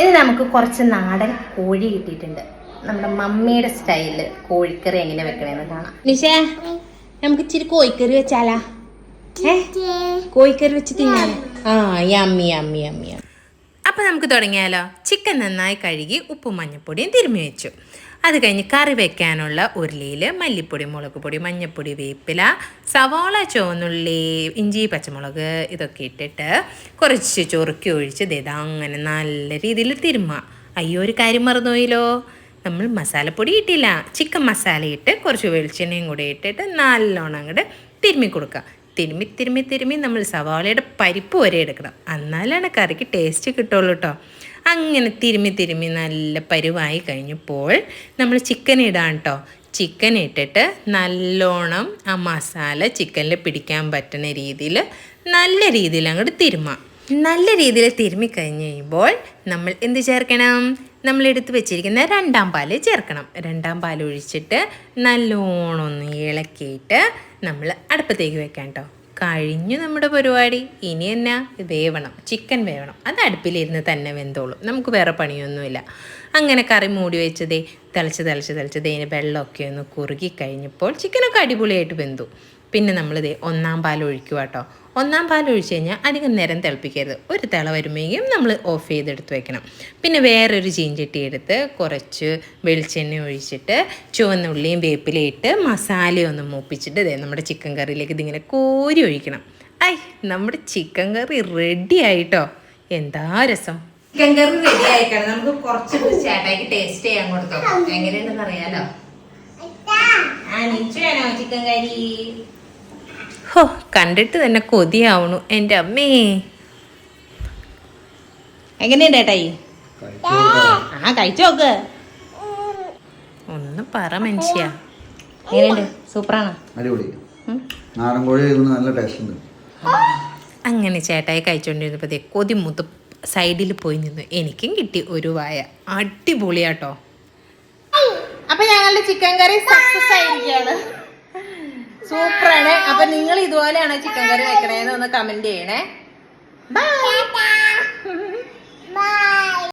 ഇത് നമുക്ക് കുറച്ച് നാടൻ കോഴി കിട്ടിയിട്ടുണ്ട്. നമ്മുടെ മമ്മിയുടെ സ്റ്റൈലിൽ കോഴിക്കറി എങ്ങനെ വെക്കണമെന്ന് കാണാം. നിഷേ നമുക്ക് ഇച്ചിരി കോഴിക്കറി വെച്ചാലാ? ഏ? കോഴിക്കറി വെച്ച് തിന്നാലോ ആ യമ്മി യമ്മി യമ്മി അപ്പൊ നമുക്ക് തുടങ്ങിയാലോ. ചിക്കൻ നന്നായി കഴുകി ഉപ്പും മഞ്ഞപ്പൊടിയും തിരുമ്മി വെച്ചു. അത് കഴിഞ്ഞ് കറി വെക്കാനുള്ള ഉരുളിയിൽ മല്ലിപ്പൊടി മുളക് പൊടി മഞ്ഞപ്പൊടി വേപ്പില സവാള ചുവന്നുള്ളി ഇഞ്ചി പച്ചമുളക് ഇതൊക്കെ ഇട്ടിട്ട് കുറച്ച് ചൊറുക്കി ഒഴിച്ച് ദേ അങ്ങനെ നല്ല രീതിയിൽ തിരുമ്മ. അയ്യോ ഒരു കാര്യം മറന്നുപോയില്ലോ. നമ്മൾ മസാലപ്പൊടി ഇട്ടില്ല. ചിക്കൻ മസാല ഇട്ട് കുറച്ച് വെളിച്ചെണ്ണയും കൂടി ഇട്ടിട്ട് നല്ലോണം അങ്ങോട്ട് തിരുമ്മി കൊടുക്കുക. തിരുമ്മി തിരുമ്മി തിരുമ്മി നമ്മൾ സവാളയുടെ പരിപ്പ് വരെ എടുക്കണം. എന്നാലാണ് കറിക്ക് ടേസ്റ്റ് കിട്ടുള്ളൂ കേട്ടോ അങ്ങനെ തിരുമ്മി തിരുമ്മി നല്ല പരുവായി കഴിഞ്ഞപ്പോൾ നമ്മൾ ചിക്കൻ ഇടാം കേട്ടോ ചിക്കൻ ഇട്ടിട്ട് നല്ലോണം ആ മസാല ചിക്കനിൽ പിടിക്കാൻ പറ്റുന്ന രീതിയിൽ നല്ല രീതിയിൽ അങ്ങോട്ട് തിരുമാം. നല്ല രീതിയിൽ തിരുമ്മി കഴിഞ്ഞ് കഴിയുമ്പോൾ നമ്മൾ എന്ത് ചേർക്കണം? നമ്മൾ എടുത്ത് വെച്ചിരിക്കുന്ന രണ്ടാം പാൽ ചേർക്കണം. രണ്ടാം പാൽ ഒഴിച്ചിട്ട് നല്ലോണം ഒന്ന് ഇളക്കിയിട്ട് നമ്മൾ അടുപ്പത്തേക്ക് വെക്കാം കേട്ടോ കഴിഞ്ഞു നമ്മുടെ പരിപാടി. ഇനി എന്നാ? വേവണം. ചിക്കൻ വേവണം. അത് അടുപ്പിലിരുന്ന് തന്നെ വെന്തോളും. നമുക്ക് വേറെ പണിയൊന്നുമില്ല. അങ്ങനെ കറി മൂടി വെച്ചതേ തിളച്ച് തിളച്ച് തിളച്ചതേ ഇതിന് വെള്ളമൊക്കെ ഒന്ന് കുറുകി കഴിഞ്ഞപ്പോൾ ചിക്കനൊക്കെ അടിപൊളിയായിട്ട് വെന്തു. പിന്നെ നമ്മൾ ദേ ഒന്നാം പാൽ ഒഴിക്കുക കേട്ടോ. ഒന്നാം പാൽ ഒഴിച്ച് കഴിഞ്ഞാൽ അധികം നേരം തിളപ്പിക്കരുത്. ഒരു തിള വരുമ്പോഴേക്കും നമ്മൾ ഓഫ് ചെയ്തെടുത്ത് വെക്കണം. പിന്നെ വേറൊരു ചീഞ്ചട്ടി എടുത്ത് കുറച്ച് വെളിച്ചെണ്ണ ഒഴിച്ചിട്ട് ചുവന്നുള്ളിയും വേപ്പിലയും ഇട്ട് മസാലയും ഒന്ന് മൂപ്പിച്ചിട്ട് ദേ നമ്മുടെ ചിക്കൻ കറിയിലേക്ക് ഇതിങ്ങനെ കോരി ഒഴിക്കണം. ഐ നമ്മുടെ ചിക്കൻ കറി റെഡി ആയിട്ടോ. എന്താ രസം? ചിക്കൻ കറി റെഡി ആയിക്കണം. നമുക്ക് കുറച്ച് ചേട്ടായിക്ക് ടേസ്റ്റ് ചെയ്യാൻ കൊടുക്കാം. എങ്ങനെയുണ്ടെന്ന് അറിയാലോ? Chicken curry? ഹോ കണ്ടിട്ട് തന്നെ കൊതിയാവണു എന്റെ അമ്മേ. എങ്ങനെയുണ്ട് ഏട്ടായി? ആ കഴിച്ചു നോക്ക് ഒന്ന് പറ മനുഷ്യ. എങ്ങനെയുണ്ട്? സൂപ്പറാണോ? അടിപൊളി. നാടൻ കോഴി നല്ല ടേസ്റ്റ് ഉണ്ട്. അങ്ങനെ ചേട്ടായി കഴിച്ചോണ്ടിരുന്നപ്പോ കൊതി മുത്ത് സൈഡിൽ പോയി നിന്നു എനിക്കും കിട്ടി ഒരു വായ. അടിപൊളിയാട്ടോ. അപ്പൊ ഞങ്ങളുടെ ചിക്കൻ കറി സക്സസ് ആയിരിക്കാണ് സൂപ്പറാണ്. അപ്പൊ നിങ്ങൾ ഇതുപോലെയാണ് ചിക്കൻ കറി വെക്കണേന്ന് ഒന്ന് കമന്റ് ചെയ്യണേ. ബൈ